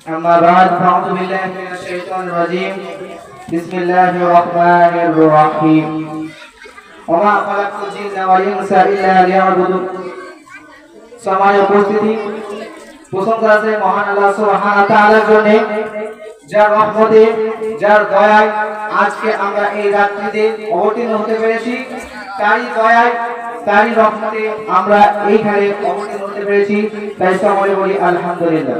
أما بعد فأعوذ بالله من الشيطان الرجيم بسم الله الرحمن الرحيم وما خلقت الجن والإنس إلا ليعبدون সময় উপস্থিতি প্রশংসা আছে মহান আল্লাহ সুবহানাহু তাআলার জন্য যার রহমতে যার দয়ায় আজকে আমরা এই রাত্রিতে অবতীর্ণ হতে পেরেছি তারই দয়ায় তারই রহমতে আমরা এইখানে অবতীর্ণ হতে পেরেছি তাই সকলে বলি আলহামদুলিল্লাহ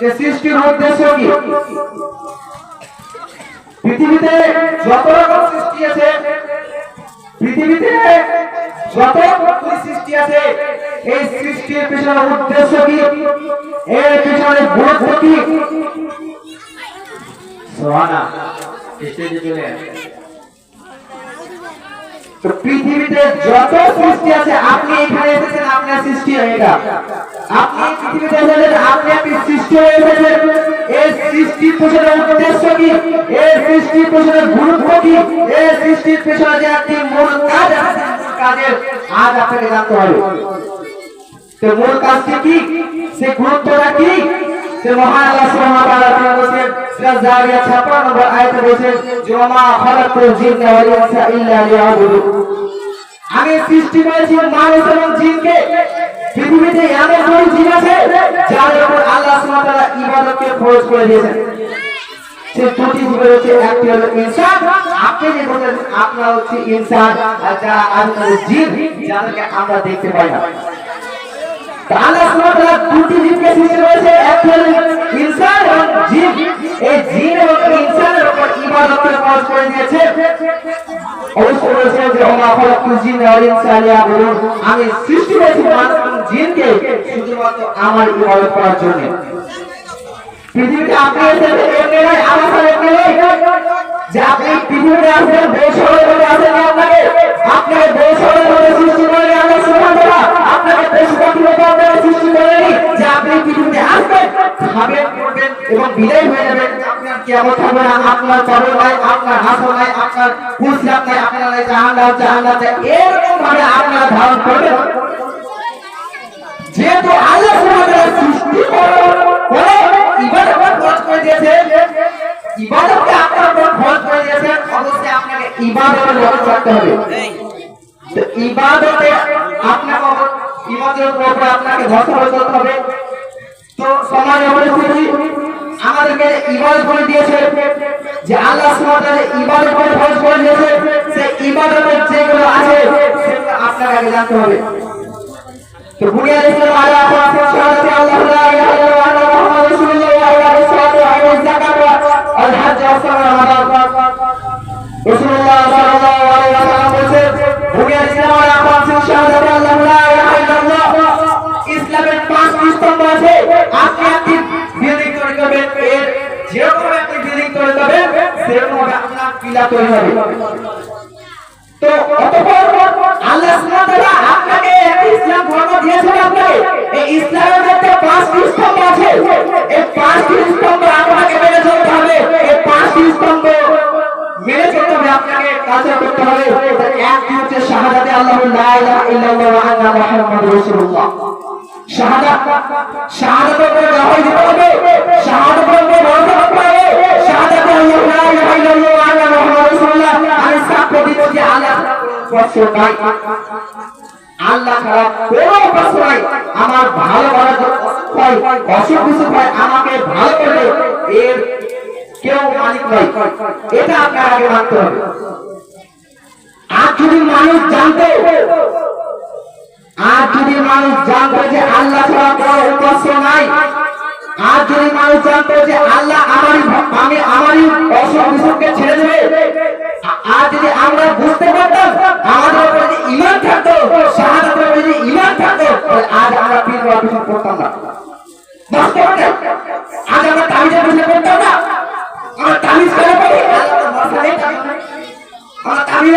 যে সৃষ্টির উদ্দেশ্য কি? পৃথিবীতে যত রকম সৃষ্টি আছে, পৃথিবীতে যত রকম সৃষ্টি আছে, এই সৃষ্টির পেছনে উদ্দেশ্য কি? এর পেছনে গুরুত্ব কি? সোহানা পৃথিবীতে যত সৃষ্টি আছে, আপনি এখানে এসেছেন, আপনার সৃষ্টি এটা। আপনি পৃথিবীতে এসেছেন, আপনি আপনি হয়ে এসেছেন এই সৃষ্টির পেছনে উদ্দেশ্য কি? সৃষ্টির পেছনে গুরুত্ব কি? সৃষ্টির পেছনে যে একটি মূল কাজ কাজের আজ আপনাকে জানতে হবে। মূল কাজটি কি? সে গুরুত্বটা কি? সে মহান আল্লাহ সুবহানাহু ওয়া তাআলা বলেছেন সূরা জারিয়াত 56 নম্বর আয়াতে বলেছেন যে খালাকুল জিন্না ওয়াল ইনসা ইল্লা লিয়াবুদুন। আমি সৃষ্টি করেছি মানুষ এবং জিনকে। পৃথিবীতে এমন কোন জিন আছে যাদের উপর আল্লাহ সুবহানাহু ওয়া তাআলা ইবাদতকে করে দিয়েছেন? সে দুটি হচ্ছে, একটি হলো ইনসান, আপনি যে বলছেন আপনার হচ্ছে ইনসান, আর যারা জিন যাদেরকে আমরা দেখতে পাই না। আল্লাহ সুবহানাহু দুটি জীবকে সৃষ্টি করেছে এক হলো ইনসান এবং জিন এই এবং ইনসানের উপর ফরজ করে দিয়েছে। অবশ্যই বলেছে যে আমি সৃষ্টি করেছি মানুষ জিনকে শুধুমাত্র আমার ইবাদত করার জন্য। পৃথিবীতে আপনি এসেছেন এমনি নয় এমনি যে আপনি পৃথিবীতে আসেন বেসরকারি ভাবে আসেন আপনাকে। আপনাকে বেসরকারি ভাবে সৃষ্টি করে আল্লাহ সুবহানাহু ওয়া তাআলা আপনাকে ভাবে আপনাকে সৃষ্টি করেনি যে আপনি পৃথিবীতে আসবেন, খাবেন করবেন এবং বিদায় হয়ে যাবেন। আপনার কিয়ামত আপনার নাই, আপনার হাসর নাই, আপনার পুরস্কার নাই, আপনার নাই এরকম ভাবে আপনারা ধারণ করবেন। যেহেতু আল্লাহ সুবহানাহু সৃষ্টি করে ইবাদত খরচ করে দিয়েছে। ইবাদতকে আপনার উপর খরচ করে দিয়েছে, অবশ্যই আপনাকে ইবাদতের লক্ষ্য রাখতে হবে। ইবাদতে আপনাকে ইবাদতের উপর আপনাকে ধৈর্য করতে হবে। তো সমাজে পরিস্থিতি আমাদেরকে ইবাদত করে দিয়েছে যে আল্লাহ সুবহানাহু তাআলা ইবাদত করে খরচ করে দিয়েছে। সেই ইবাদতের যেগুলো আছে, সেগুলো আপনাকে জানতে হবে। ইসলামের পাঁচটি স্তম্ভ আছে আপনি একটি বিল্ডিং তৈরি করবেন এর যেরকম একটি বিল্ডিং তো অতঃপর আল্লাহ ধর্ম দিয়েছেন আপনাকে এই ইসলামের মধ্যে পাঁচটি স্তম্ভ আছে। এই পাঁচটি স্তম্ভ আপনাকে মেনে চলতে হবে। এই পাঁচটি স্তম্ভ মেনে চলতে হবে, আপনাকে কাজে করতে হবে। একটি হচ্ছে শাহাদাতে আল্লাহু লা ইলাহা ইল্লাল্লাহ ওয়া আন্না মুহাম্মাদুর রাসূলুল্লাহ। শাহাদাত শাহাদাত করে গাওয়াই দিতে হবে শাহাদাত করে বলতে হবে শাহাদাত আল্লাহু লা ইলাহা ইল্লাল্লাহ ওয়া আন্না মুহাম্মাদুর রাসূলুল্লাহ। আমি সাক্ষ্য দিচ্ছি আল্লাহ স্পর্শ নাই। আল্লাহ ছাড়া কোনো উপাস্য নাই। আমার ভালো করার হয়, অসুখ বিসুখ হয়, আমাকে ভালো করবে এর কেউ মালিক নয় এটা আপনার আগে মানতে হবে। আর যদি মানুষ জানতো, আর যদি মানুষ জানতো যে আল্লাহ ছাড়া কোনো নাই, আর যদি মানুষ জানতো যে আল্লাহ আমারই আমি আমারই অসুখ বিসুখকে ছেড়ে দেবে, আর যদি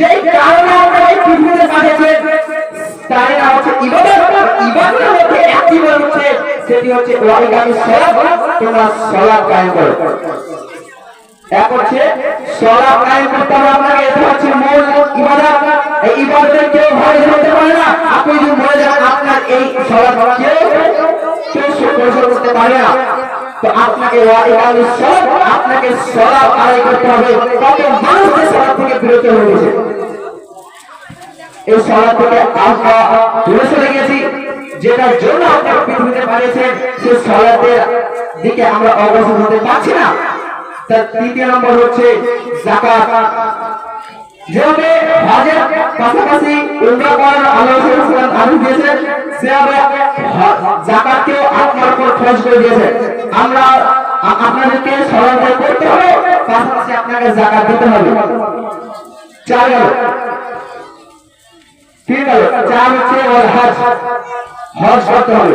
যে কারণে আমরা এই পৃথিবীতে তাই হচ্ছে ইবাদত। মধ্যে হচ্ছে, সেটি হচ্ছে তোমরা কায়েম করো। এক হচ্ছে কায়েম করতে হবে আপনাকে, এটা হচ্ছে মূল ইবাদত। এই ইবাদতের কেউ ভয় হতে পারে না। আপনি যদি যান, আপনার এই কেউ কেউ করতে পারে না। তো আপনাকে আপনাকে করতে হবে। কত থেকে বিরত গেছে এই সলাপ থেকে আমরা দূরে সরে গেছি যেটার জন্য আপনাকে পৃথিবীতে পাঠিয়েছেন সেই সলাতের দিকে আমরা অগ্রসর হতে পারছি না। তার তৃতীয় নম্বর হচ্ছে জাকাত। যেভাবে হজের পাশাপাশি উমরা করার আলোচনা আদেশ দিয়েছেন সেভাবে জাকাতকেও আপনার উপর খরচ করে দিয়েছেন। আমরা আপনাদেরকে স্মরণ করতে হবে পাশাপাশি আপনাকে জাকাত দিতে হবে। চার ঠিক আছে চার হচ্ছে ওর হজ হজ করতে হবে।